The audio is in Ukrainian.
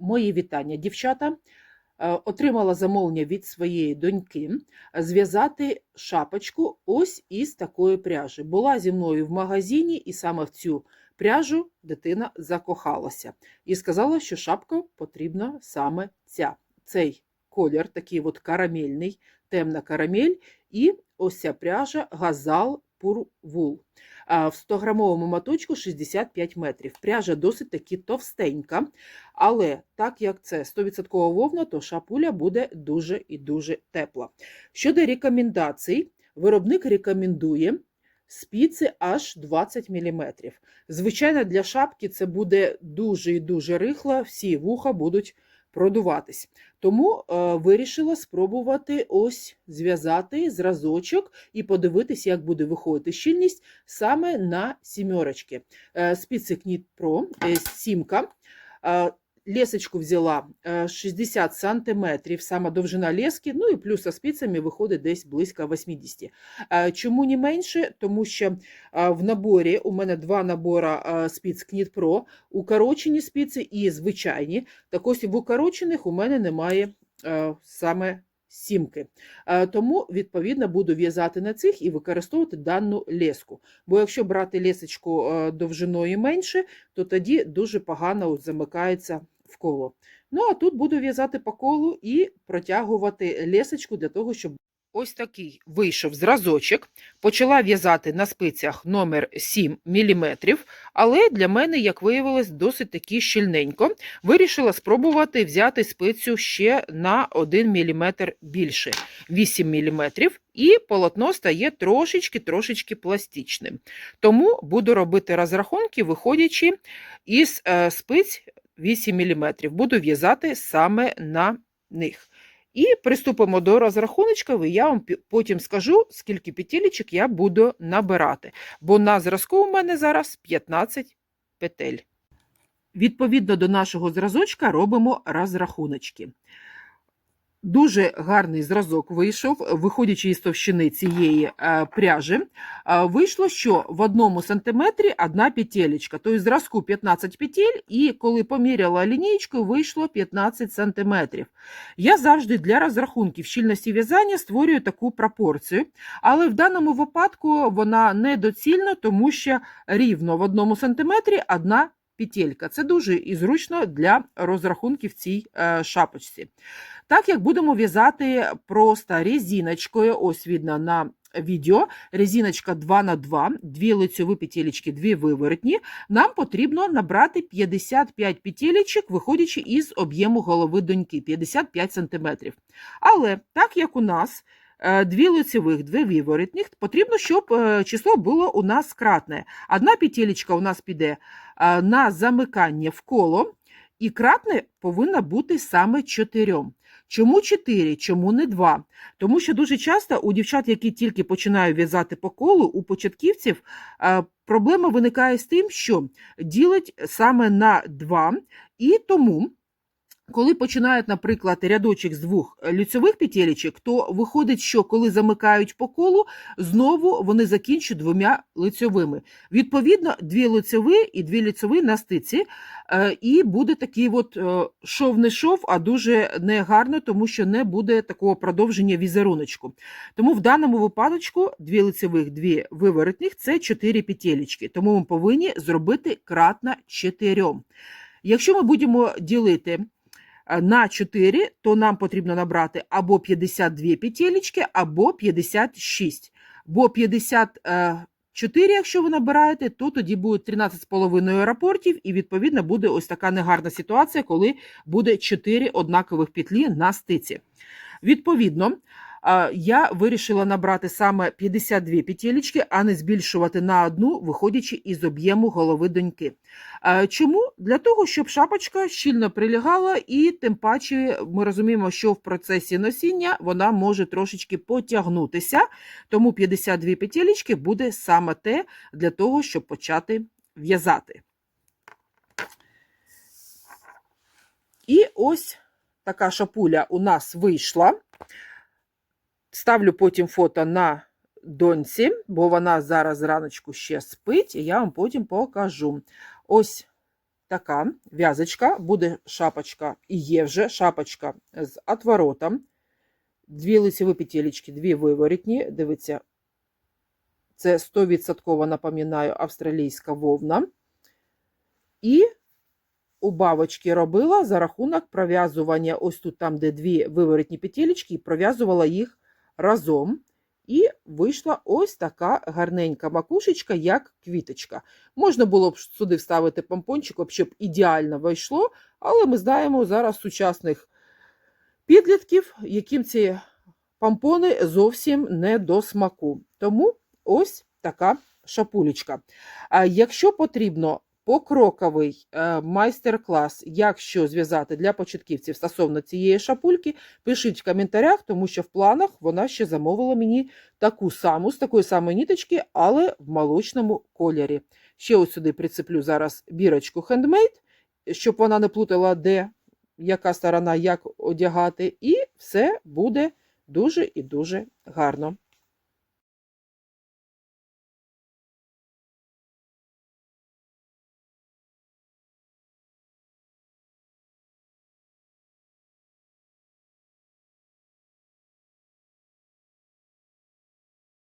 Мої вітання, дівчата. Е, Отримала замовлення від своєї доньки е, зв'язати шапочку ось із такої пряжі. Була зі мною в магазині, і саме в цю пряжу дитина закохалася і сказала, що шапка потрібна саме ця. Цей колір, такий от карамельний, темна карамель, і ось ця пряжа газал пурвул. В 100-грамовому моточку 65 метрів. Пряжа досить таки товстенька, але так як це 100% вовна, то шапуля буде дуже і дуже тепла. Щодо рекомендацій, виробник рекомендує спіці аж 20 мм. Звичайно, для шапки це буде дуже і дуже рихло, всі вуха будуть продуватись. Тому е, вирішила спробувати ось зв'язати зразочок і подивитись, як буде виходити щільність саме на сімерочки. Е, Спіцикніт Pro, е, сімка. Е, Лесочку взяла е, 60 см, сама довжина лески, ну і плюс со спицями виходить десь близько 80. Е, Чому не менше? Тому що е, в наборі у мене два набори е, спиць Knit Pro, укорочені спиці і звичайні. Так ось в укорочених у мене немає саме сімки. Тому, відповідно, буду в'язати на цих і використовувати дану леску. Бо якщо брати лесочку е, довжиною менше, то тоді дуже погано замикається в коло. Ну, а тут буду в'язати по колу і протягувати лесочку для того, щоб ось такий вийшов зразочок. Почала в'язати на спицях номер 7 мм, але для мене, як виявилось, досить таки щільненько. Вирішила спробувати взяти спицю ще на 1 мм більше, 8 мм, і полотно стає трошечки-трошечки пластичним. Тому буду робити розрахунки, виходячи із е, спиць 8 мм. Буду в'язати саме на них. І приступимо до розрахуночків, і я вам потім скажу, скільки петелечок я буду набирати. Бо на зразку у мене зараз 15 петель. Відповідно до нашого зразочка робимо розрахуночки. Дуже гарний зразок вийшов, виходячи із товщини цієї е, пряжі, е, вийшло, що в одному сантиметрі одна петелечка, тобто зразку 15 петель, і коли поміряла лінієчкою, вийшло 15 сантиметрів. Я завжди для розрахунків щільності в'язання створюю таку пропорцію, але в даному випадку вона недоцільна, тому що рівно в одному сантиметрі одна петелька. Це дуже і зручно для розрахунків в цій е, шапочці. Так як будемо в'язати просто резиночкою, ось видно на відео, резиночка 2 на 2, дві лицьові петелечки, дві виворотні, нам потрібно набрати 55 петелечок, виходячи із об'єму голови доньки, 55 см. Але так як у нас дві лицевих, дві виворотних, потрібно, щоб е, число було у нас кратне. Одна петелечка у нас піде е, на замикання в коло, і кратне повинно бути саме 4. Чому 4? Чому не 2? Тому що дуже часто у дівчат, які тільки починають в'язати по колу, у початківців е, проблема виникає з тим, що ділить саме на 2, і тому. Коли починають, наприклад, рядочок з двох лицьових петелечок, то виходить, що коли замикають по колу, знову вони закінчують двома лицьовими. Відповідно, дві лицьові і дві лицьові на стиці, е, і буде такий от е, шов не шов, а дуже негарно, тому що не буде такого продовження візеруночку. Тому в даному випадочку дві лицевих, дві виворотних – це 4 петелечки. Тому ми повинні зробити кратно 4. Якщо ми будемо ділити е, на 4, то нам потрібно набрати або 52 петелечки, або 56. Бо 54, якщо ви набираєте, то тоді буде 13,5 рапортів, і відповідно буде ось така негарна ситуація, коли буде 4 однакових петлі на стиці. Відповідно, я вирішила набрати саме 52 петелечки, а не збільшувати на одну, виходячи із об'єму голови доньки. Чому? Для того, щоб шапочка щільно прилягала, і тим паче ми розуміємо, що в процесі носіння вона може трошечки потягнутися, тому 52 петелечки буде саме те для того, щоб почати в'язати. І ось така шапуля у нас вийшла. Ставлю потім фото на доньці, бо вона зараз зраночку ще спить, і я вам потім покажу. Ось така в'язочка, буде шапочка, і є вже шапочка з отворотом. Дві лицеві петелечки, дві виворітні. Дивіться, це 100% напоминаю австралійська вовна. І у бабочки робила за рахунок пров'язування, ось тут там, де дві виворітні петелечки, і пров'язувала їх разом. І вийшла ось така гарненька макушечка, як квіточка. Можна було б сюди вставити помпончик, щоб ідеально вийшло, але ми знаємо зараз сучасних підлітків, яким ці помпони зовсім не до смаку. Тому ось така шапулечка. А якщо потрібно покроковий е, майстер-клас, як що зв'язати для початківців стосовно цієї шапульки, пишіть в коментарях, тому що в планах вона ще замовила мені таку саму, з такої самої ніточки, але в молочному кольорі. Ще ось сюди прицеплю зараз бірочку хендмейд, щоб вона не плутала, де яка сторона, як одягати, і все буде дуже і дуже гарно.